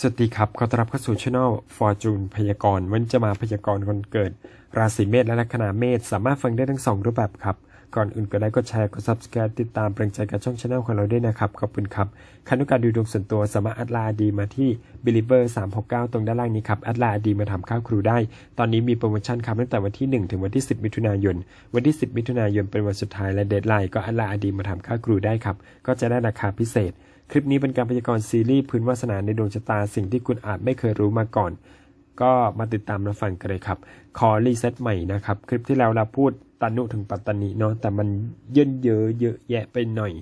สวัสดีครับ ขอต้อนรับเข้าสู่ช่องฟอร์จูนพยากรณ์วันจะมาพยากรณ์คนเกิด ราศีเมษและลัคนาเมษสามารถฟังได้ทั้งสองรูปแบบครับ ก่อนอื่นก็ได้กดแชร์กด subscribe ติดตามเป็นกำลังใจกับช่องช anel ของเราด้วยนะครับ ขอบคุณครับคันต้องการดูดวงส่วนตัวสามารถแอดลน์ดีมาที่ believer 369 ตรงด้านล่างนี้ครับแอดลน์ดีมาทำข้าวครูได้ ตอนนี้มีโปรโมชั่นครับตั้งแต่วันที่ 1 ถึงวันที่ 10 มิถุนายน วันที่ 10 มิถุนายนเป็นวันสุดท้ายและเดทไลน์ก็แอดลน์ดีมาทำข้าวครูได้ครับก็จะได้ราคาพิเศษ คลิปนี้เป็นการพยากรณ์ซีรีส์พื้นวาสนาในดวงชะตาสิ่งที่คุณอาจไม่เคยรู้มาก่อน ก็มาติดตามรับฟังกันเลยครับ ขอรีเซ็ตใหม่นะครับ คลิปที่แล้วเราพูดตานุถึงปัตตานีเนาะแต่มันเยินเยอะเยอะแยะไปหน่อย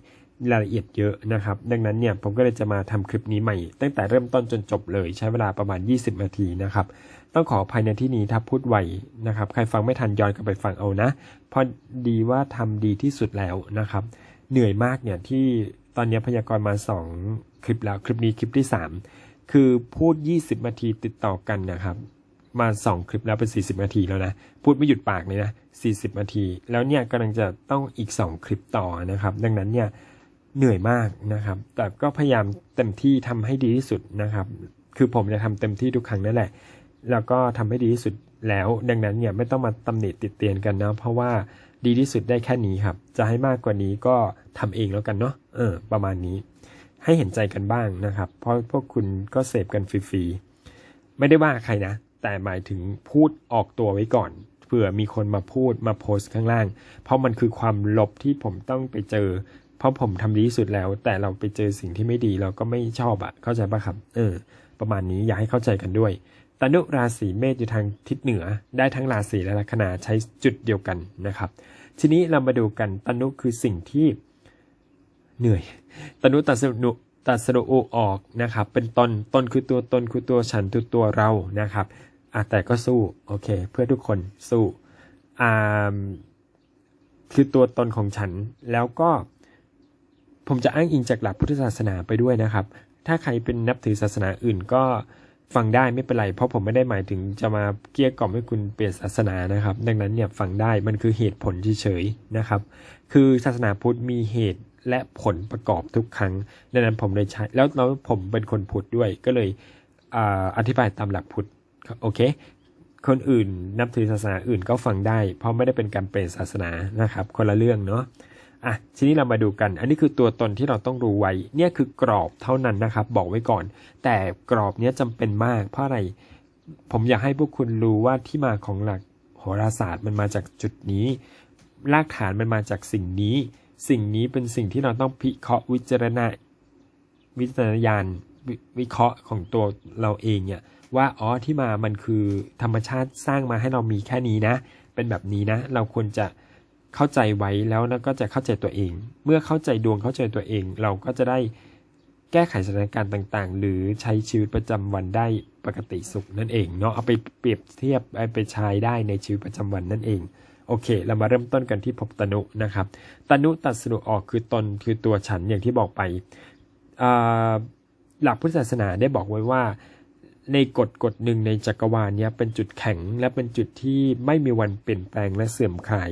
รายละเอียดเยอะนะครับ ดังนั้นเนี่ยผมก็เลยจะมาทำคลิปนี้ใหม่ ตั้งแต่เริ่มต้นจนจบเลยใช้เวลาประมาณ 20 นาทีนะครับ ต้องขออภัยในที่นี้ถ้าพูดไวนะครับ ใครฟังไม่ทันย้อนกลับไปฟังเอานะ เพราะดีว่าทำดีที่สุดแล้วนะครับ เหนื่อยมากเนี่ยที่ ตอนนี้พยากรณ์มา2คลิปแล้วคลิปนี้คลิปที่3คือพูด20นาทีติดต่อกันนะครับมา2คลิปแล้วเป็น40นาทีแล้วนะ พูดไม่หยุดปากเลยนะ40นาที แล้วเนี่ยกำลังจะต้องอีก2คลิปต่อนะครับ ดังนั้นเนี่ยเหนื่อยมากนะครับ แต่ก็พยายามเต็มที่ทำให้ดีที่สุดนะครับ คือผมจะทำเต็มที่ทุกครั้งนั่นแหละ แล้วก็ทำให้ดีที่สุดแล้ว ดังนั้นเนี่ยไม่ต้องมาตำหนิติดเตียนกันนะ เพราะว่า ดีที่สุดได้แค่นี้ครับ จะให้มากกว่านี้ก็ทำเองแล้วกันเนาะเออ ประมาณนี้ ให้เห็นใจกันบ้างนะครับ เพราะพวกคุณก็เสพกันฟรีๆไม่ได้ว่าใครนะ แต่หมายถึงพูดออกตัวไว้ก่อนเผื่อมีคนมาพูดมาโพสต์ข้างล่าง เพราะมันคือความลบที่ผมต้องไปเจอ เพราะผมทำดีที่สุดแล้ว แต่เราไปเจอสิ่งที่ไม่ดีเราก็ไม่ชอบอะเข้าใจปะครับ เออ ประมาณนี้อยากให้เข้าใจกันด้วย ตนุราศีเมษอยู่ทางทิศเหนือ ได้ทั้งราศีและลัคนาใช้จุดเดียวกันนะครับ ทีนี้เรามาดูกันตนุคือสิ่งที่เหนื่อย ตนุตัดสรุตัดสรุออกนะครับ เป็นตนตนคือตัวตนคือตัวฉันคือตัวเรานะครับอะแต่ก็สู้โอเค เพื่อทุกคนสู้อ่าคือตัวตนของฉันแล้วก็ผมจะอ้างอิงจากหลักพุทธศาสนาไปด้วยนะครับ ถ้าใครเป็นนับถือศาสนาอื่นก็ ฟังได้ไม่เป็นไรเพราะผมไม่ได้หมายถึงจะมาเกลี้ยกล่อมให้คุณเปลี่ยนศาสนานะครับ ดังนั้นเนี่ยฟังได้มันคือเหตุผลเฉยๆนะครับ คือศาสนาพุทธมีเหตุและผลประกอบทุกครั้งดังนั้นผมเลยใช้แล้วแล้วผมเป็นคนพุทธด้วยก็เลยออธิบายตามหลักพุทธโอเค คนอื่นนับถือศาสนาอื่นก็ฟังได้ เพราะไม่ได้เป็นการเปลี่ยนศาสนานะครับ คนละเรื่องเนาะ อะทีนี้เรามาดูกัน อันนี้คือตัวตนที่เราต้องรู้ไว้ เนี่ยคือกรอบเท่านั้นนะครับ บอกไว้ก่อน แต่กรอบเนี้ยจำเป็นมาก เพราะอะไร ผมอยากให้พวกคุณรู้ว่าที่มาของหลักโหราศาสตร์มันมาจากจุดนี้ รากฐานมันมาจากสิ่งนี้ สิ่งนี้เป็นสิ่งที่เราต้องพิเคราะห์วิจารณาวิจารณญาณววิเคราะห์ของตัวเราเองเนี่ยว่าอ๋อที่มามันคือธรรมชาติสร้างมาให้เรามีแค่นี้นะ เป็นแบบนี้นะ เราควรจะ เข้าใจไว้แล้วนะก็จะเข้าใจตัวเอง เมื่อเข้าใจดวงเข้าใจตัวเอง เราก็จะได้แก้ไขสถานการณ์ต่าง ๆ หรือใช้ชีวิตประจำวันได้ปกติสุขนั่นเองเนาะเอาไปเปรียบเทียบเอาไปใช้ได้ในชีวิตประจำวันนั่นเองโอเค เรามาเริ่มต้นกันที่ภพตนุนะครับตนุตัดสรุปออกคือตนคือตัวฉันอย่างที่บอกไปหลักพุทธศาสนาได้บอกไว้ว่า ในกฎกฎหนึ่งในจักรวาลเนี้ยเป็นจุดแข็ง และเป็นจุดที่ไม่มีวันเปลี่ยนแปลงและเสื่อมคลาย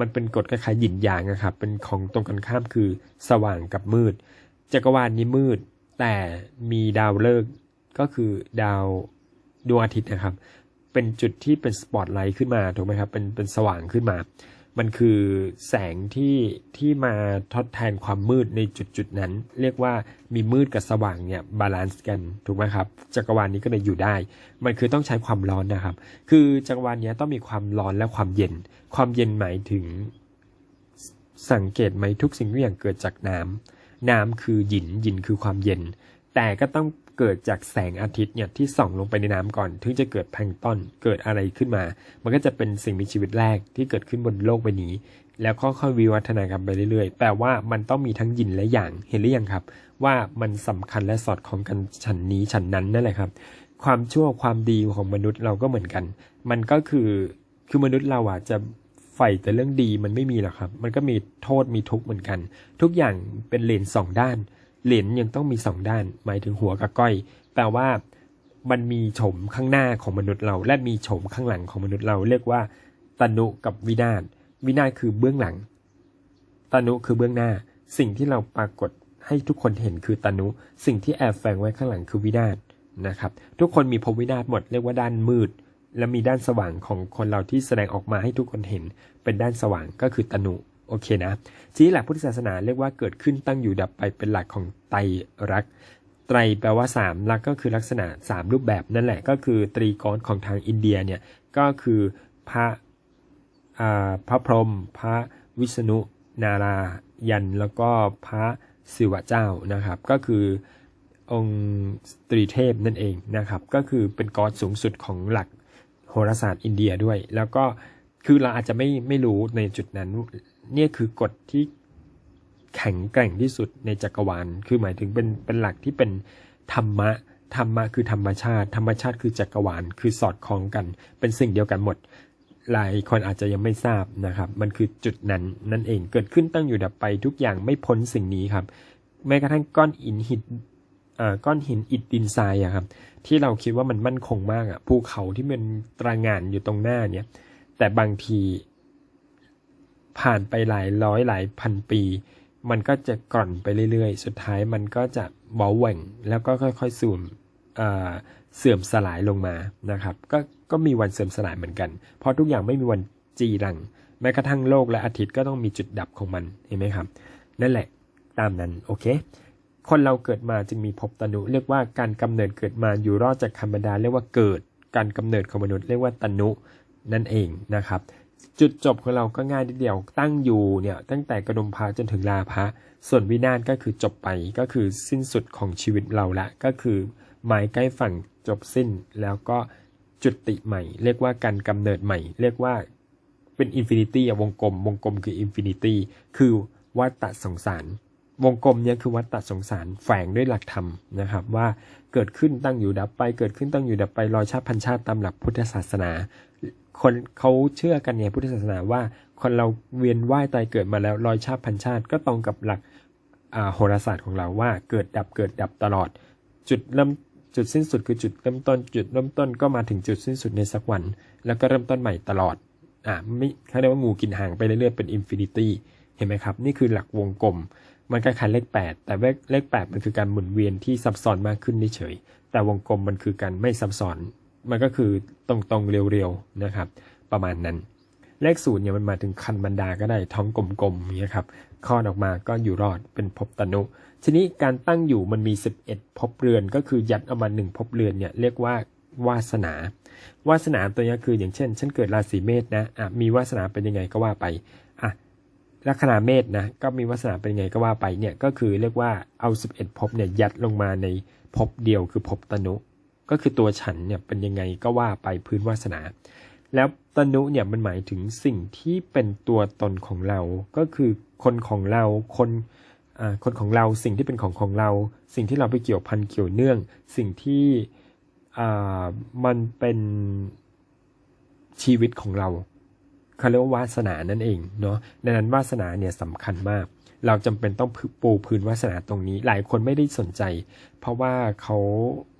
มันเป็นกฎคล้ายๆหยินหยางนะครับ เป็นของตรงกันข้ามคือสว่างกับมืด จักรวาลนี้มืด แต่มีดาวฤกษ์ก็คือดาวดวงอาทิตย์นะครับ เป็นจุดที่เป็นสปอตไลท์ขึ้นมาถูกไหมครับ เป็นเป็นสว่างขึ้นมา มันคือแสงที่ที่มาทดแทนความมืดในจุดจุดนั้น เรียกว่ามีมืดกับสว่างเนี่ยบาลานซ์กันถูกไหมครับ จักรวาลนี้ก็เลยอยู่ได้ มันคือต้องใช้ความร้อนนะครับ คือจักรวาลเนี้ต้องมีความร้อนและความเย็น ความเย็นหมายถึง สังเกตไหมทุกสิ่งทุกอย่างเกิดจากน้ำน้ำคือหยินหยินคือความเย็น แต่ก็ต้องเกิดจากแสงอาทิตย์เนี่ยที่ส่องลงไปในน้ำก่อน ถึงจะเกิดแพลงต้นเกิดอะไรขึ้นมา มันก็จะเป็นสิ่งมีชีวิตแรกที่เกิดขึ้นบนโลกใบนี้ แล้วค่อยๆวิวัฒนาการไปเรื่อยๆแปลว่ามันต้องมีทั้งหยินและหยางเห็นหรือยังครับ ว่ามันสำคัญและสอดคล้องกันฉันนี้ฉันนั้นนั่นแหละครับ ความชั่วความดีของมนุษย์เราก็เหมือนกัน มันก็คือคือมนุษย์เราอะจะ ใฝ่แต่เรื่องดีมันไม่มีหรอกครับ มันก็มีโทษมีทุกข์เหมือนกัน ทุกอย่างเป็นเลนสองด้าน เหรียญยังต้องมีสองด้าน หมายถึงหัวกับก้อย แปลว่ามันมีโฉมข้างหน้าของมนุษย์เรา และมีโฉมข้างหลังของมนุษย์เรา เรียกว่าตนุกับวินาศวินาศคือเบื้องหลัง ตนุคือเบื้องหน้า สิ่งที่เราปรากฏให้ทุกคนเห็นคือตนุ สิ่งที่แอบแฝงไว้ข้างหลังคือวินาศนะครับ ทุกคนมีภพวินาศหมด เรียกว่าด้านมืด และมีด้านสว่างของคนเราที่แสดงออกมาให้ทุกคนเห็น เป็นด้านสว่างก็คือตนุโอเคนะทีหลักพุทธศาสนาเรียกว่าเกิดขึ้นตั้งอยู่ดับไปเป็นหลักของไตรรักไตรแปลว่าสามลักก็คือลักษณะสามรูปแบบนั่นแหละก็คือตรีกรของทางอินเดียเนี่ยก็คือพระพระพรหมพระวิษณุ นารายัน แล้วก็พระศิวะเจ้านะครับ ก็คือองค์ตรีเทพนั่นเองนะครับ ก็คือเป็นกอดสูงสุดของหลัก โหราศาสตร์อินเดียด้วย แล้วก็คือเราอาจจะไม่ไม่รู้ในจุดนั้น เนี่ยคือกฎที่แข็งแกร่งที่สุดในจักรวาล คือหมายถึงเป็นเป็นหลักที่เป็นธรรมะ ธรรมะคือธรรมชาติ ธรรมชาติคือจักรวาล คือสอดคล้องกัน เป็นสิ่งเดียวกันหมด หลายคนอาจจะยังไม่ทราบนะครับ มันคือจุดนั้นนั่นเอง เกิดขึ้นตั้งอยู่ดับไปทุกอย่างไม่พ้นสิ่งนี้ครับ แม้กระทั่งก้อนหินหิน ก้อนหินอิฐดินทรายอะครับ ที่เราคิดว่ามันมั่นคงมากอะภูเขาที่มันตระหง่านอยู่ตรงหน้าเนี่ย แต่บางทีผ่านไปหลายร้อยหลายพันปี มันก็จะกร่อนไปเรื่อยๆ สุดท้ายมันก็จะเบาแหว่งแล้วก็ค่อยๆสูญเอ่อเสื่อมสลายลงมานะครับ ก็ก็มีวันเสื่อมสลายเหมือนกัน เพราะทุกอย่างไม่มีวันจีรัง แม้กระทั่งโลกและอาทิตย์ก็ต้องมีจุดดับของมันเห็นไหมครับ นั่นแหละตามนั้นโอเค คนเราเกิดมาจึงมีภพตนุ เรียกว่าการกำเนิดเกิดมาอยู่รอดจากธรรมดาเรียกว่าเกิด การกำเนิดของมนุษย์เรียกว่าตนุนั่นเองนะครับ จุดจบของเราก็ง่ายนิดเดียวตั้งอยู่เนี่ยตั้งแต่กระดมพระจนถึงลาภะส่วนวินาศก็คือจบไปก็คือสิ้นสุดของชีวิตเราละก็คือหมายใกล้ฝั่งจบสิ้นแล้วก็จุติใหม่ เรียกว่าการกำเนิดใหม่ เรียกว่าเป็นอินฟินิตี้วงกลมวงกลมคืออินฟินิตี้คือวัฏฏะสงสาร วงกลมเนี่ยคือวัฏฏะสงสารแฝงด้วยหลักธรรมนะครับ ว่าเกิดขึ้นตั้งอยู่ดับไปเกิดขึ้นตั้งอยู่ดับไปรอยชาติพันชาติตามหลักพุทธศาสนา คนเขาเชื่อกันเนี่ยพุทธศาสนาว่าคนเราเวียนว่ายตายเกิดมาแล้วรอยชาติพันชาติก็ตรงกับหลักโหราศาสตร์ของเราว่าเกิดดับเกิดดับตลอด จุดเริ่มจุดสิ้นสุดคือจุดเริ่มต้น จุดเริ่มต้นก็มาถึงจุดสิ้นสุดในสักวัน แล้วก็เริ่มต้นใหม่ตลอดอ่าไม่เขาเรียกว่างูกินหางไปเรื่อยๆเป็นอินฟินิตี้เห็นไหมครับ นี่คือหลักวงกลม มันคล้ายๆเลข 8 แต่เลข 8 มันคือการหมุนเวียนที่ซับซ้อนมากขึ้นเฉย แต่วงกลมมันคือการไม่ซับซ้อน มันก็คือตรงๆเร็วๆนะครับ ประมาณนั้น เลขศูนย์เนี่ยมันมาถึงคันบรรดาก็ได้ท้องกลมๆเงี้ยครับคลอดออกมาก็อยู่รอดเป็นภพตนุ ทีนี้การตั้งอยู่มันมี 11ภพเรือนก็คือยัดเอามาหนึ่งภพเรือนเนี่ยเรียกว่าวาสนา วาสนาตัวนี้คืออย่างเช่น ฉันเกิดราศีเมษนะะมีวาสนาเป็นยังไงก็ว่าไป ลัคนาเมษนะก็มีวาสนาเป็นยังไงก็ว่าไปเนี่ยก็คือเรียกว่าเอา 11ภพเนี่ยยัดลงมาในภพเดียวคือภพตนุ ก็คือตัวฉันเนี่ยเป็นยังไงก็ว่าไปพื้นวาสนา แล้วตนุเนี่ยมันหมายถึงสิ่งที่เป็นตัวตนของเรา ก็คือคนของเราคนอ่าคนของเราสิ่งที่เป็นของของเรา สิ่งที่เราไปเกี่ยวพันเกี่ยวเนื่อง สิ่งที่อ่ามันเป็นชีวิตของเรา เขาเรียกว่าวาสนานั่นเองเนาะดังนั้นวาสนาเนี่ยสำคัญมาก เราจำเป็นต้องปูพื้นวาสนาตรงนี้ หลายคนไม่ได้สนใจ เพราะว่าเขา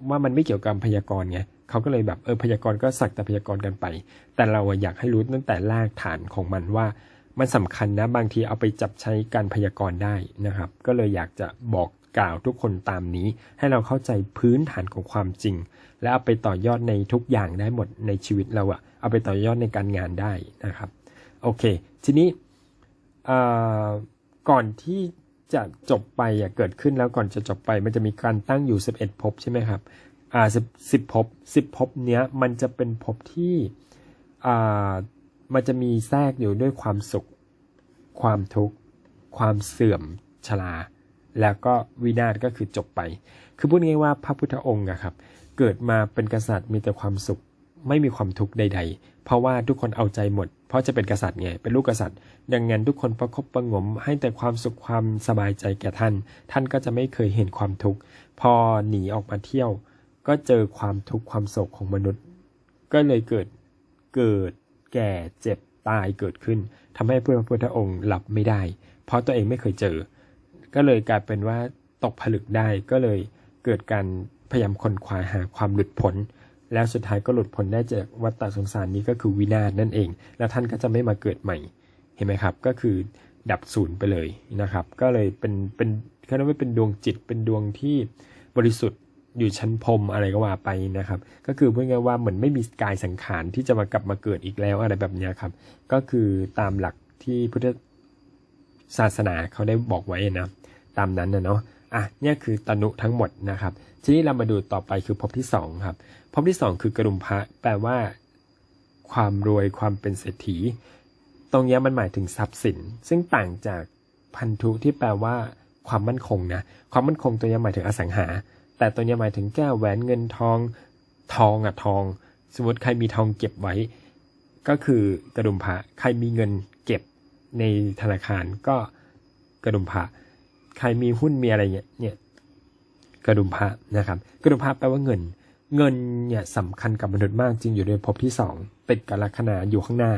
ว่ามันไม่เกี่ยวกับพยากรณ์ไงเขาก็เลยแบบเออพยากรณ์ก็สักแต่พยากรณ์กันไป แต่เราอยากให้รู้ตั้งแต่รากฐานของมันว่ามันสำคัญนะบางทีเอาไปจับใช้การพยากรณ์ได้นะครับ ก็เลยอยากจะบอกกล่าวทุกคนตามนี้ ให้เราเข้าใจพื้นฐานของความจริง และเอาไปต่อยอดในทุกอย่างได้หมดในชีวิตเราอะ เอาไปต่อยอดในการงานได้นะครับ โอเค ทีนี้ก่อนที่จะจบไปเกิดขึ้นแล้วก่อนจะจบไป มันจะมีการตั้งอยู่ 11ภพใช่ไหมครับอ่าสิบสิบภพสิบภพเนี้ยมันจะเป็นภพที่อ่ามันจะมีแทรกอยู่ด้วยความสุข ความทุกข์ ความเสื่อมชราแล้วก็วินาศก็คือจบไป คือพูดง่ายว่าพระพุทธองค์อะครับ เกิดมาเป็นกษัตริย์มีแต่ความสุข ไม่มีความทุกข์ใด ๆ เพราะว่าทุกคนเอาใจหมด เพราะจะเป็นกษัตริย์ไง เป็นลูกกษัตริย์ ดังนั้นทุกคนประคบประงมให้แต่ความสุขความสบายใจแก่ท่าน ท่านก็จะไม่เคยเห็นความทุกข์ พอหนีออกมาเที่ยว ก็เจอความทุกข์ความโศกของมนุษย์ ก็เลยเกิด เกิด แก่ เจ็บ ตายเกิดขึ้นทำให้พระพุทธองค์หลับไม่ได้ เพราะตัวเองไม่เคยเจอ ก็เลยกลายเป็นว่าตกผลึกได้ ก็เลยเกิดการพยายามค้นคว้าหาความหลุดพ้น แล้วสุดท้ายก็หลุดพ้นได้จากวัฏฏะสงสารนี้ก็คือวินาศนั่นเอง แล้วท่านก็จะไม่มาเกิดใหม่ เห็นไหมครับ ก็คือดับศูนย์ไปเลยนะครับ ก็เลยเป็นเป็นเขาเรียกว่าเป็นดวงจิตเป็นดวงที่บริสุทธิ์อยู่ชั้นพรมอะไรก็ว่าไปนะครับ ก็คือพูดง่ายว่าเหมือนไม่มีกายสังขารที่จะมากลับมาเกิดอีกแล้วอะไรแบบนี้ครับ ก็คือตามหลักที่พุทธศาสนาเขาได้บอกไว้นะ ตามนั้นนะเนาะ อะเนี่ยคือตนุทั้งหมดนะครับ ทีนี้เรามาดูต่อไปคือภพที่สองครับภพที่สองคือกระดุมพระแปลว่า ความรวยความเป็นเศรษฐี ตรงเนี้ยมันหมายถึงทรัพย์สิน ซึ่งต่างจากพันธุที่แปลว่า ความมั่นคงนะความมั่นคงตัวเนี้ยหมายถึงอสังหา แต่ตัวเนี้ยหมายถึงแก้วแหวนเงินทอง ทองอะทอง สมมติใครมีทองเก็บไว้ ก็คือกระดุมพระใครมีเงินเก็บในธนาคารก็กระดุมพระ ใครมีหุ้นมีอะไรเนี่ยเนี่ยกระดุมพระนะครับ กระดุมพระแปลว่าเงิน เงินเนี่ยสำคัญกับมนุษย์มากจริงอยู่ในภพที่สองติดกับลัคนาอยู่ข้างหน้า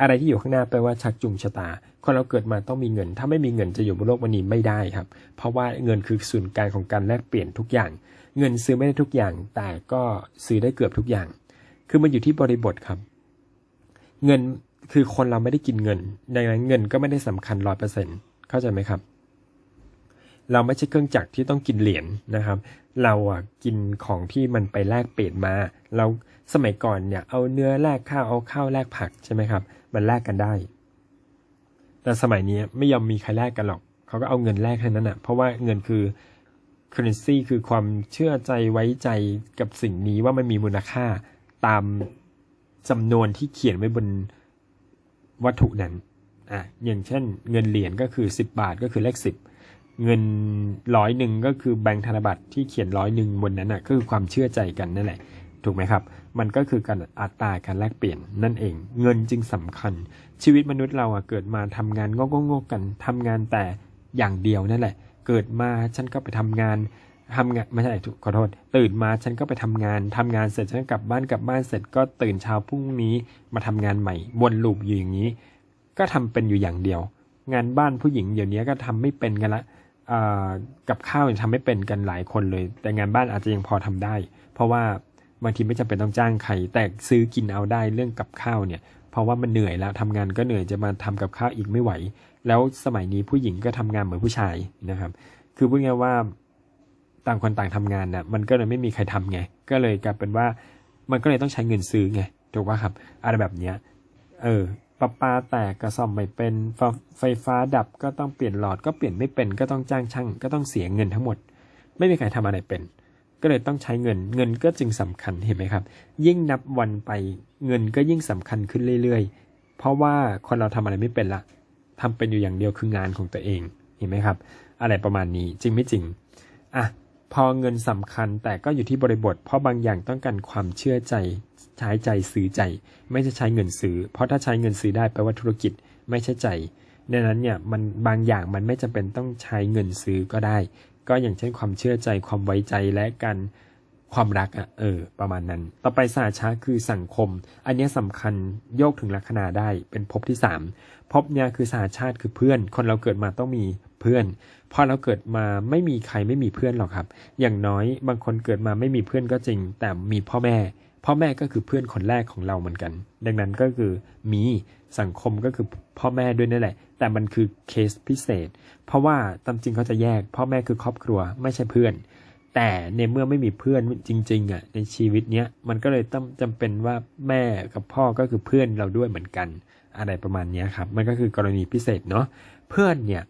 อะไรที่อยู่ข้างหน้าแปลว่าชักจูงชะตาคนเราเกิดมาต้องมีเงิน ถ้าไม่มีเงินจะอยู่บนโลกวันนี้ไม่ได้ครับ เพราะว่าเงินคือศูนย์กลางของการแลกเปลี่ยนทุกอย่าง เงินซื้อไม่ได้ทุกอย่าง แต่ก็ซื้อได้เกือบทุกอย่าง คือมันอยู่ที่บริบทครับ เงินคือคนเราไม่ได้กินเงิน ดังนั้นเงินก็ไม่ได้สำคัญร้อยเปอร์เซ็นต์เข้าใจไหมครับ เราไม่ใช่เครื่องจักรที่ต้องกินเหรียญนะครับ เราอะกินของที่มันไปแลกเปลี่ยนมา เราสมัยก่อนเนี่ยเอาเนื้อแลกข้าวเอาข้าวแลกผักใช่ไหมครับ มันแลกกันได้ แต่สมัยนี้ไม่ยอมมีใครแลกกันหรอก เขาก็เอาเงินแลกแค่นั้นอะ เพราะว่าเงินคือ currency คือความเชื่อใจไว้ใจกับสิ่งนี้ว่ามันมีมูลค่าตามจำนวนที่เขียนไว้บนวัตถุนั้นอะอย่างเช่น เงินเหรียญก็คือ 10 บาทก็คือเลขสิบ เงินร้อยหนึ่งก็คือแบงค์ธนบัตรที่เขียนร้อยหนึ่งบนนั้นอะก็คือความเชื่อใจกันนั่นแหละ ถูกไหมครับ มันก็คือการอัตราการแลกเปลี่ยนนั่นเอง เงินจึงสำคัญ ชีวิตมนุษย์เราอะเกิดมาทำงานงกๆๆกันทำงานแต่อย่างเดียวนั่นแหละ เกิดมาฉันก็ไปทำงานทำงานไม่ใช่ถูกขอโทษ ตื่นมาฉันก็ไปทำงานทำงานเสร็จฉันกลับบ้านกลับบ้านเสร็จก็ตื่นเช้าพรุ่งนี้มาทำงานใหม่วนลูปอยู่อย่างนี้ ก็ทำเป็นอยู่อย่างเดียว งานบ้านผู้หญิงเดี๋ยวนี้ก็ทำไม่เป็นกันละ กับข้าวยังทำไม่เป็นกันหลายคนเลย แต่งานบ้านอาจจะยังพอทำได้ เพราะว่าบางทีไม่จำเป็นต้องจ้างใครแต่ซื้อกินเอาได้เรื่องกับข้าวเนี่ยเพราะว่ามันเหนื่อยแล้วทำงานก็เหนื่อยจะมาทำกับข้าวอีกไม่ไหว แล้วสมัยนี้ผู้หญิงก็ทำงานเหมือนผู้ชายนะครับ คือพูดง่ายว่าต่างคนต่างทำงานน่ะมันก็เลยไม่มีใครทำไง ก็เลยกลายเป็นว่ามันก็เลยต้องใช้เงินซื้อไงถูกป่ะครับอะไรแบบเนี้ยเออ ประปาแตกกระซ่อมไม่เป็นไฟไฟฟ้าดับก็ต้องเปลี่ยนหลอดก็เปลี่ยนไม่เป็น ก็ต้องจ้างช่าง ก็ต้องเสียเงินทั้งหมด ไม่มีใครทำอะไรเป็น ก็เลยต้องใช้เงิน เงินก็จึงสำคัญเห็นไหมครับ ยิ่งนับวันไปเงินก็ยิ่งสำคัญขึ้นเรื่อยๆ เพราะว่าคนเราทำอะไรไม่เป็นละทำเป็นอยู่อย่างเดียวคืองานของตัวเองเห็นไหมครับ อะไรประมาณนี้จริงไม่จริงอะ พอเงินสำคัญแต่ก็อยู่ที่บริบท เพราะบางอย่างต้องการความเชื่อใจใช้ใจซื้อใจ ไม่ใช่ใช้เงินซื้อ เพราะถ้าใช้เงินซื้อได้แปลว่าธุรกิจไม่ใช่ใจดังนั้นเนี่ยมันบางอย่างมันไม่จำเป็นต้องใช้เงินซื้อก็ได้ ก็อย่างเช่นความเชื่อใจความไว้ใจและการความรักอะเออ ประมาณนั้น ต่อไปสาชาคือสังคม อันนี้ยสำคัญโยกถึงลัคนาได้เป็นภพที่สามภพเนี่ยคือสาชาติคือเพื่อน คนเราเกิดมาต้องมี เพื่อนพอเราเกิดมาไม่มีใครไม่มีเพื่อนหรอกครับ อย่างน้อยบางคนเกิดมาไม่มีเพื่อนก็จริง แต่มีพ่อแม่ พ่อแม่ก็คือเพื่อนคนแรกของเราเหมือนกัน ดังนั้นก็คือมีสังคมก็คือพ่อแม่ด้วยนั่นแหละ แต่มันคือเคสพิเศษ เพราะว่าตามจริงเขาจะแยก พ่อแม่คือครอบครัวไม่ใช่เพื่อน แต่ในเมื่อไม่มีเพื่อนจริงๆอะในชีวิตเนี้ยมันก็เลยต้องจำเป็นว่าแม่กับพ่อก็คือเพื่อนเราด้วยเหมือนกัน อะไรประมาณนี้ครับ มันก็คือกรณีพิเศษเนาะเพื่อนเนี่ย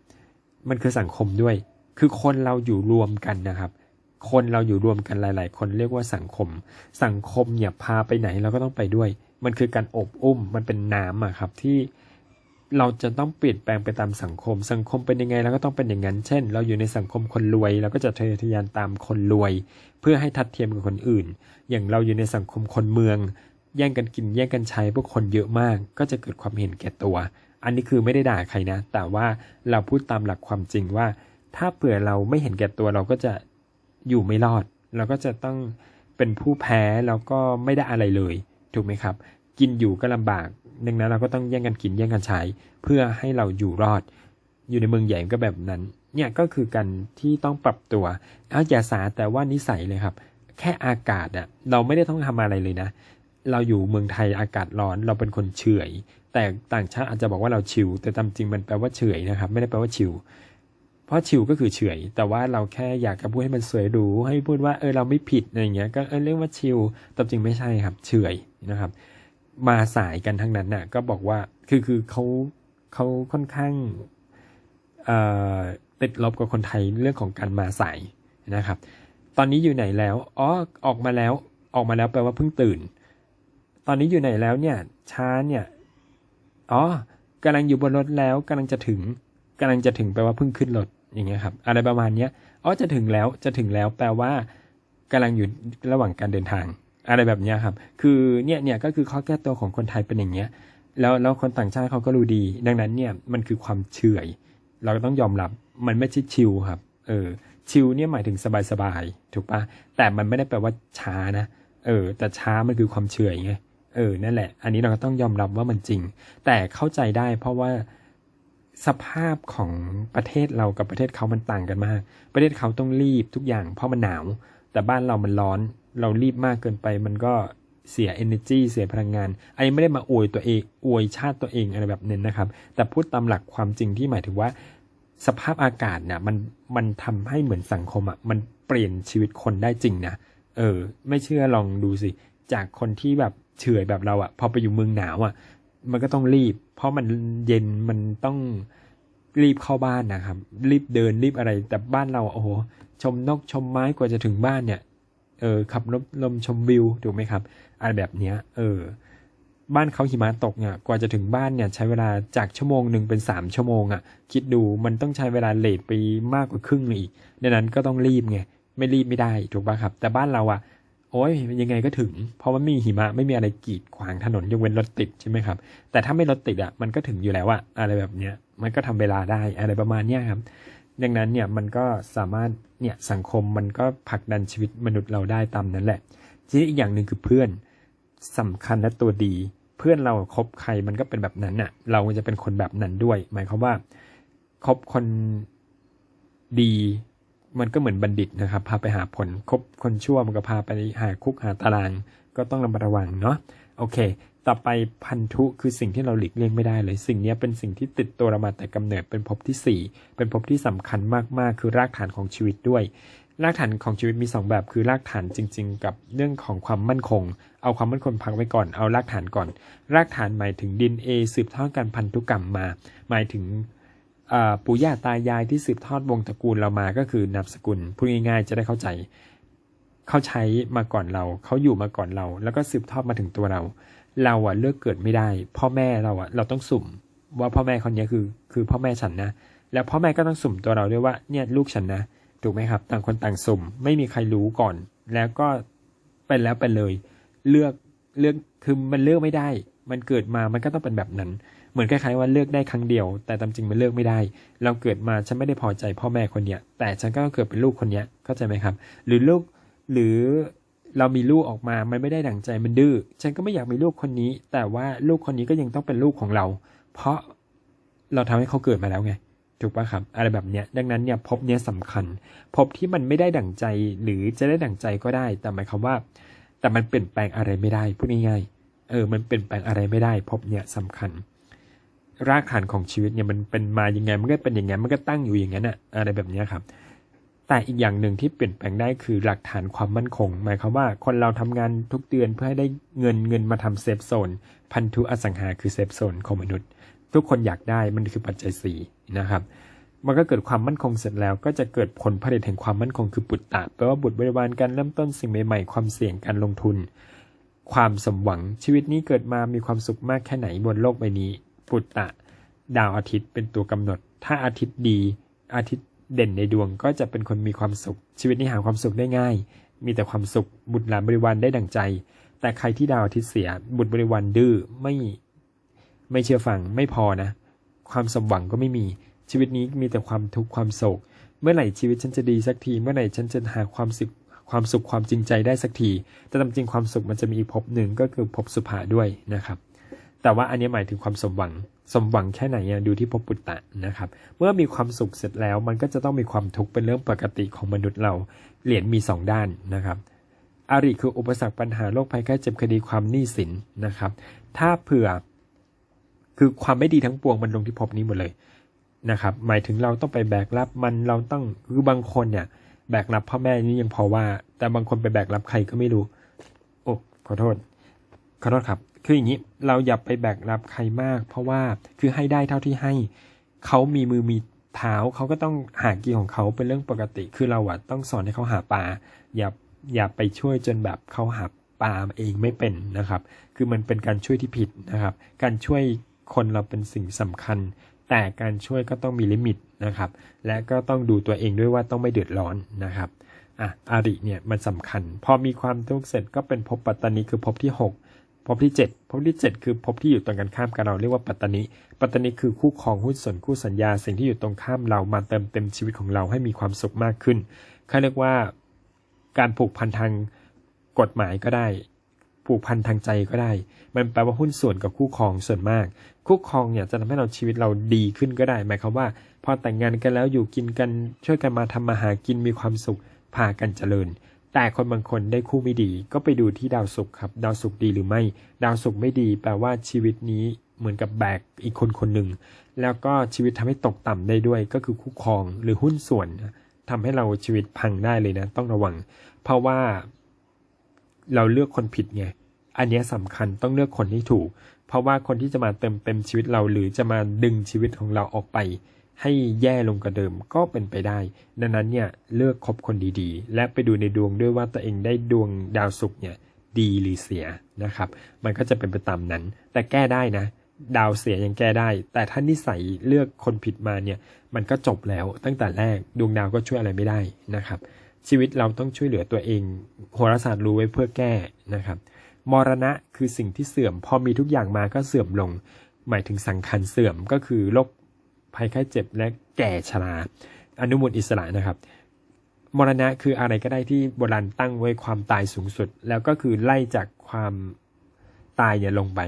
มันคือสังคมด้วย คือคนเราอยู่รวมกันนะครับ คนเราอยู่รวมกันหลาย ๆ คนเรียกว่าสังคม สังคมเนี่ยพาไปไหนเราก็ต้องไปด้วย มันคือการอบอุ้ม มันเป็นน้ำอะครับที่เราจะต้องเปลี่ยนแปลงไปตามสังคม สังคมเป็นยังไงเราก็ต้องเป็นอย่างนั้น เช่น เราอยู่ในสังคมคนรวยเราก็จะทะเยอทะยานตามคนรวย เพื่อให้ทัดเทียมกับคนอื่น อย่างเราอยู่ในสังคมคนเมือง แย่งกันกินแย่งกันใช้พวกคนเยอะมาก ก็จะเกิดความเห็นแก่ตัว อันนี้คือไม่ได้ด่าใครนะ แต่ว่าเราพูดตามหลักความจริงว่า ถ้าเผื่อเราไม่เห็นแก่ตัวเราก็จะอยู่ไม่รอด เราก็จะต้องเป็นผู้แพ้แล้วก็ไม่ได้อะไรเลย ถูกไหมครับ กินอยู่ก็ลำบากดังนั้นเราก็ต้องแย่งกันกินแย่งกันใช้ เพื่อให้เราอยู่รอด อยู่ในเมืองใหญ่ก็แบบนั้น เนี่ยก็คือการที่ต้องปรับตัวเอาอย่าสาแต่ว่านิสัยเลยครับ แค่อากาศอะเราไม่ได้ต้องทำอะไรเลยนะ เราอยู่เมืองไทยอากาศร้อน เราเป็นคนเฉื่อย แต่ต่างชาติอาจจะบอกว่าเราชิลแต่ตามจริงมันแปลว่าเฉยนะครับ ไม่ได้แปลว่าชิลเพราะชิวก็คือเฉย แต่ว่าเราแค่อยากจะพูดให้มันสวยหรูให้พูดว่าเออเราไม่ผิดอะไรอย่างเงี้ย ก็เออเรียกว่าชิวแต่จริงไม่ใช่ครับ เฉยนะครับ มาสายกันทั้งนั้นน่ะ ก็บอกว่าคือคือเขาเขาค่อนข้างเออติดลบกับคนไทยเรื่องของการมาสายนะครับ ตอนนี้อยู่ไหนแล้ว อ๋อ ออกมาแล้ว ออกมาแล้วแปลว่าเพิ่งตื่น ตอนนี้อยู่ไหนแล้วเนี่ย ช้าเนี่ย อ๋อกำลังอยู่บนรถแล้วกำลังจะถึงกำลังจะถึงแปลว่าเพิ่งขึ้นรถอย่างเงี้ยครับ อะไรประมาณเนี้ยอ๋อจะถึงแล้วจะถึงแล้วแปลว่ากำลังอยู่ระหว่างการเดินทาง อะไรแบบเนี้ยครับ คือเนี่ยเนี่ยก็คือข้อแก้ตัวของคนไทยเป็นอย่างเงี้ย แล้วแล้วคนต่างชาติเขาก็รู้ดี ดังนั้นเนี่ยมันคือความเฉื่อยเราก็ต้องยอมรับมันไม่ใช่ชิลครับ เออชิลเนี่ยหมายถึงสบายๆถูกปะแต่มันไม่ได้แปลว่าช้านะ เออ แต่ช้ามันคือความเฉื่อยไง เออนั่นแหละ อันนี้เราก็ต้องยอมรับว่ามันจริง แต่เข้าใจได้เพราะว่าสภาพของประเทศเรากับประเทศเขามันต่างกันมาก ประเทศเขาต้องรีบทุกอย่างเพราะมันหนาว แต่บ้านเรามันร้อน เรารีบมากเกินไป มันก็เสีย energy เสียพลังงาน อันนี้ไม่ได้มาอวยตัวเอง อวยชาติตัวเองอะไรแบบนั้นนะครับ แต่พูดตามหลักความจริงที่หมายถึงว่า สภาพอากาศเนี่ยมันมันทำให้เหมือนสังคมอะมันเปลี่ยนชีวิตคนได้จริงนะ เออ ไม่เชื่อลองดูสิ จากคนที่แบบ เฉื่อยแบบเราอะ พอไปอยู่เมืองหนาวอะ มันก็ต้องรีบ เพราะมันเย็นมันต้องรีบเข้าบ้านนะครับ รีบเดินรีบอะไร แต่บ้านเราโอ้โหชมนกชมไม้กว่าจะถึงบ้านเนี่ย เออขับรถลมชมวิวถูกไหมครับอะไรแบบเนี้ย เออ บ้านเขาหิมะตกเนี่ยกว่าจะถึงบ้านเนี่ย ใช้เวลาจากชั่วโมงหนึ่งเป็นสามชั่วโมงอะ่ะ คิดดูมันต้องใช้เวลาเลทไปมากกว่าครึ่งเลยอีกดังนั้นก็ต้องรีบไงไม่รีบไม่ได้ถูกป่ะครับ แต่บ้านเราอะ่ะ โอ้ยยังไงก็ถึง เพราะว่ามีหิมะไม่มีอะไรกีดขวางถนนยกเว้นรถติดใช่ไหมครับ แต่ถ้าไม่รถติดอะ่ะมันก็ถึงอยู่แล้วอะอะไรแบบเนี้ยมันก็ทำเวลาได้อะไรประมาณเนี้ยครับดังนั้นเนี่ยมันก็สามารถเนี่ยสังคมมันก็ผลักดันชีวิตมนุษย์เราได้ตามนั้นแหละทีนี้อีกอย่างหนึ่งคือเพื่อนสำคัญและตัวดี เพื่อนเราคบใครมันก็เป็นแบบนั้นน่ะ เราจะเป็นคนแบบนั้นด้วย หมายความว่าคบคนดี มันก็เหมือนบัณฑิตนะครับ พาไปหาผลคบคนชั่วมันก็พาไปหาคุกหาตาราง ก็ต้องระมัดระวังเนาะโอเค ต่อไปพันธุคือสิ่งที่เราหลีกเลี่ยงไม่ได้เลย สิ่งนี้เป็นสิ่งที่ติดตัวเรามาแต่กำเนิดเป็นภพที่ 4 เป็นภพที่สำคัญมากๆ คือรากฐานของชีวิตด้วย รากฐานของชีวิตมี 2 แบบคือรากฐานจริง ๆ กับเรื่องของความมั่นคง เอาความมั่นคงพักไว้ก่อนเอารากฐานก่อน รากฐานหมายถึงดินเอสืบทอดการพันธุกรรมมา หมายถึง ปู่ย่าตายายที่สืบทอดวงตระกูลเรามาก็คือนามสกุลพูดง่ายๆจะได้เข้าใจ เขาใช้มาก่อนเรา เขาอยู่มาก่อนเรา แล้วก็สืบทอดมาถึงตัวเรา เราอะเลือกเกิดไม่ได้ พ่อแม่เราอะเราต้องสุ่ม ว่าพ่อแม่คนนี้คือ คือพ่อแม่ฉันนะ แล้วพ่อแม่ก็ต้องสุ่มตัวเราด้วยว่าเนี่ยลูกฉันนะถูกไหมครับ ต่างคนต่างสุ่ม ไม่มีใครรู้ก่อน แล้วก็เป็นแล้วเป็นเลย เลือกเลือกคือมันเลือกไม่ได้ มันเกิดมามันก็ต้องเป็นแบบนั้น เหมือนคล้ายๆว่าเลือกได้ครั้งเดียว แต่ตามจริงมันเลือกไม่ได้ เราเกิดมาฉันไม่ได้พอใจพ่อแม่คนเนี้ยแต่ฉันก็เกิดเป็นลูกคนเนี้ยเข้าใจไหมครับ หรือลูกหรือเรามีลูกออกมา มันไม่ได้ดั่งใจมันดื้อ ฉันก็ไม่อยากมีลูกคนนี้ แต่ว่าลูกคนนี้ก็ยังต้องเป็นลูกของเรา เพราะเราทำให้เขาเกิดมาแล้วไง ถูกปะครับ อะไรแบบเนี้ย ดังนั้นเนี่ยพบเนี้ยสำคัญ พบที่มันไม่ได้ดั่งใจ หรือจะได้ดั่งใจก็ได้ แต่หมายความว่า แต่มันเปลี่ยนแปลงอะไรไม่ได้ พูดง่ายๆ เออ มันเปลี่ยนแปลงอะไรไม่ได้ พบเนี่ยสำคัญ รากฐานของชีวิตเนี่ยมันเป็นมาอยังไง มันก็เป็นอย่างไงมันก็ตั้งอยู่อย่างนั้นอะอะไรแบบนี้ครับ แต่อีกอย่างหนึ่งที่เปลี่ยนแปลงได้คือหลักฐานความมั่นคง หมายความว่าคนเราทำงานทุกเดือนเพื่อให้ได้เงินเงินมาทำเซฟโซนพันธุอสังหาคือเซฟโซนของมนุษย์ ทุกคนอยากได้มันคือปัจจัยสี่นะครับมันก็เกิดความมั่นคงเสร็จแล้วก็จะเกิดผลผลิตแห่งความมั่นคงคือปุตตะแปลว่าบุตรบริวารการเริ่มต้นสิ่งใหม่ๆ ความเสี่ยงการลงทุน ความสมหวังชีวิตนี้เกิดมามีความสุขมากแค่ไหนบนโลกใบนี้ ปุตตะ ดาวอาทิตย์เป็นตัวกำหนด ถ้าอาทิตย์ดี อาทิตย์เด่นในดวงก็จะเป็นคนมีความสุข ชีวิตนี้หาความสุขได้ง่าย มีแต่ความสุขบุตรหลานบริวารได้ดั่งใจ แต่ใครที่ดาวอาทิตย์เสียบุตรบริวารดื้อไม่ไม่เชื่อฟังไม่พอนะ ความสมหวังก็ไม่มีชีวิตนี้มีแต่ความทุกข์ความโศก เมื่อไหร่ชีวิตฉันจะดีสักที เมื่อไหร่ฉันจะหาความสุขความสุขความจริงใจได้สักที แต่ตามจริงความสุขมันจะมีอีกภพหนึ่งก็คือภพสุภาด้วยนะครับ แต่ว่าอันนี้หมายถึงความสมหวัง สมหวังแค่ไหนดูที่ภพปุตตะนะครับ เมื่อมีความสุขเสร็จแล้ว มันก็จะต้องมีความทุกข์เป็นเรื่องปกติของมนุษย์เรา เหรียญมีสองด้านนะครับอาริคืออุปสรรคปัญหาโรคภัยแค่เจ็บคดีความหนี้สินนะครับ ถ้าเผื่อ คือความไม่ดีทั้งปวงมันลงที่ภพนี้หมดเลยนะครับ หมายถึงเราต้องไปแบกรับมันเราต้องคือบางคนเนี่ย แบกรับพ่อแม่นี่ยังพอว่า แต่บางคนไปแบกรับใครก็ไม่รู้ โอ้ขอโทษ ขอโทษครับ คืออย่างนี้เราอย่าไปแบกรับใครมาก เพราะว่าคือให้ได้เท่าที่ให้เขามีมือมีเท้าเขาก็ต้องหากินของเขาเป็นเรื่องปกติ คือเราอะต้องสอนให้เขาหาปลาอย่าอย่าไปช่วยจนแบบเขาหาปลาเองไม่เป็นนะครับ คือมันเป็นการช่วยที่ผิดนะครับ การช่วยคนเราเป็นสิ่งสำคัญ แต่การช่วยก็ต้องมีลิมิตนะครับ และก็ต้องดูตัวเองด้วยว่าต้องไม่เดือดร้อนนะครับอะอาริเนี่ยมันสำคัญ พอมีความทุกข์เสร็จก็เป็นภพปัตตานีคือภพที่6 ภพที่ 7ภพที่ 7 คือภพที่อยู่ตรงกันข้ามกับเราเรียกว่าปัตตานีปัตตานีคือคู่ครองหุ้นส่วนคู่สัญญา สิ่งที่อยู่ตรงข้ามเรามาเติมเต็มชีวิตของเราให้มีความสุขมากขึ้นเขาเรียกว่าการผูกพันทางกฎหมายก็ได้ ผูกพันทางใจก็ได้ มันแปลว่าหุ้นส่วนกับคู่ครองส่วนมาก คู่ครองเนี่ยจะทำให้เราชีวิตเราดีขึ้นก็ได้ หมายความว่า พอแต่งงานกันแล้วอยู่กินกันช่วยกันมาทำมาหากินมีความสุขพากันเจริญ แต่คนบางคนได้คู่ไม่ดีก็ไปดูที่ดาวศุกร์ครับ ดาวศุกร์ดีหรือไม่ ดาวศุกร์ไม่ดี แปลว่าชีวิตนี้เหมือนกับแบกอีกคนคนหนึ่ง แล้วก็ชีวิตทำให้ตกต่ำได้ด้วย ก็คือคู่ครองหรือหุ้นส่วนทำให้เราชีวิตพังได้เลยนะ ต้องระวัง เพราะว่า เราเลือกคนผิดไง อันนี้ยสำคัญต้องเลือกคนที่ถูก เพราะว่าคนที่จะมาเติมเต็มชีวิตเราหรือจะมาดึงชีวิตของเราออกไป ให้แย่ลงกว่าเดิมก็เป็นไปได้ ดังนั้นเนี่ยเลือกคบคนดีๆ และไปดูในดวงด้วยว่าตัวเองได้ดวงดาวศุกร์เนี่ยดีหรือเสียนะครับ มันก็จะเป็นไปตามนั้น แต่แก้ได้นะ ดาวเสียยังแก้ได้ แต่ถ้านิสัยเลือกคนผิดมาเนี่ยมันก็จบแล้วตั้งแต่แรกดวงดาวก็ช่วยอะไรไม่ได้นะครับ ชีวิตเราต้องช่วยเหลือตัวเองโหราศาสตร์รู้ไว้เพื่อแก้นะครับมรณะคือสิ่งที่เสื่อม พอมีทุกอย่างมาก็เสื่อมลง หมายถึงสังขารเสื่อมก็คือโรค ภัยไข้เจ็บและแก่ชราอนุมูลอิสระนะครับ มรณะคืออะไรก็ได้ที่โบราณตั้งไว้ความตายสูงสุด แล้วก็คือไล่จากความตายเนี่ยลงไป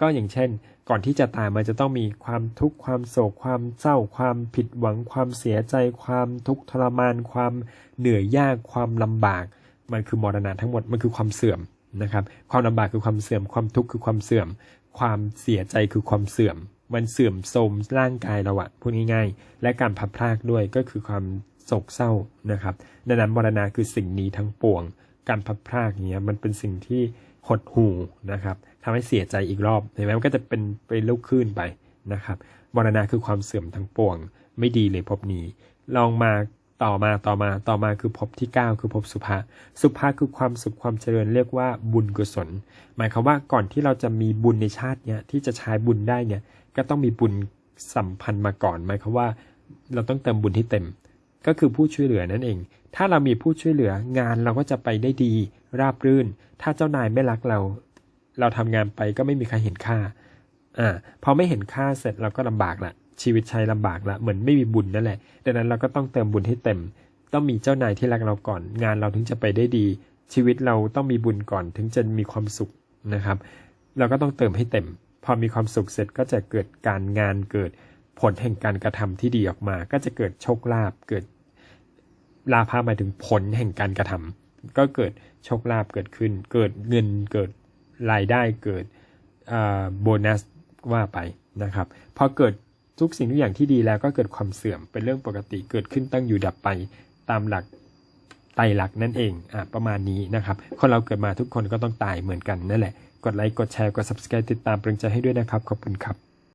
ก็อย่างเช่น ก่อนที่จะตายมันจะต้องมีความทุกข์ความโศกความเศร้า ความผิดหวัง ความเสียใจ ความทุกข์ทรมาน ความเหนื่อยยากความลำบาก มันคือมรณะทั้งหมดมันคือความเสื่อมนะครับ ความลำบากคือความเสื่อม ความทุกข์คือความเสื่อม ความเสียใจคือความเสื่อม มันเสื่อมโทรมร่างกายเราอะพูดง่ายๆ และการพัดพรากด้วยก็คือความโศกเศร้านะครับดังนั้นมรณะคือสิ่งนี้ทั้งปวง การพัดพรากเนี้ยมันเป็นสิ่งที่หดหู่นะครับทำให้เสียใจอีกรอบเห็นไหมมันก็จะเป็นไปลุกขึ้นไปนะครับมรณะคือความเสื่อมทั้งปวง ไม่ดีเลยภพนี้ ลองมาต่อมาต่อมาต่อมาคือภพที่ 9 คือภพสุภาสุภาคือความสุขความเจริญเรียกว่าบุญกุศล หมายความว่าก่อนที่เราจะมีบุญในชาติเนี้ยที่จะใช้บุญได้เนี่ย ก็ต้องมีบุญสัมพันธ์มาก่อนหมายความว่า เราต้องเติมบุญที่เต็ม ก็คือผู้ช่วยเหลือนั่นเอง ถ้าเรามีผู้ช่วยเหลืองานเราก็จะไปได้ดี ราบรื่น ถ้าเจ้านายไม่รักเรา เราทำงานไปก็ไม่มีใครเห็นค่าอ่าพอไม่เห็นค่าเสร็จเราก็ลำบากละชีวิตใช้ลำบากละเหมือนไม่มีบุญนั่นแหละดังนั้นเราก็ต้องเติมบุญให้เต็ม ต้องมีเจ้านายที่รักเราก่อน งานเราถึงจะไปได้ดี ชีวิตเราต้องมีบุญก่อนถึงจะมีความสุขนะครับ เราก็ต้องเติมให้เต็ม อมีความสุขเสร็จก็จะเกิดการงานเกิดผลแห่งการกระทำที่ดีออกมา ก็จะเกิดโชคลาภเกิดลาภหมายถึงผลแห่งการกระทำก็เกิดโชคลาภเกิดขึ้น เกิดเงินเกิดรายได้เกิดโบนัสว่าไปนะครับพอเกิดทุกสิ่งทุกอย่างที่ดีแล้วก็เกิดความเสื่อมเป็นเรื่องปกติเกิดขึ้นตั้งอยู่ดับไปตามหลักไตรลักษณ์นั่นเองอะประมาณนี้นะครับคนเราเกิดมาทุกคนก็ต้องตายเหมือนกันนั่นแหละ กดไลค์ กดแชร์ กด subscribe ติดตามเป็นกำลังใจให้ด้วยนะครับ ขอบคุณครับ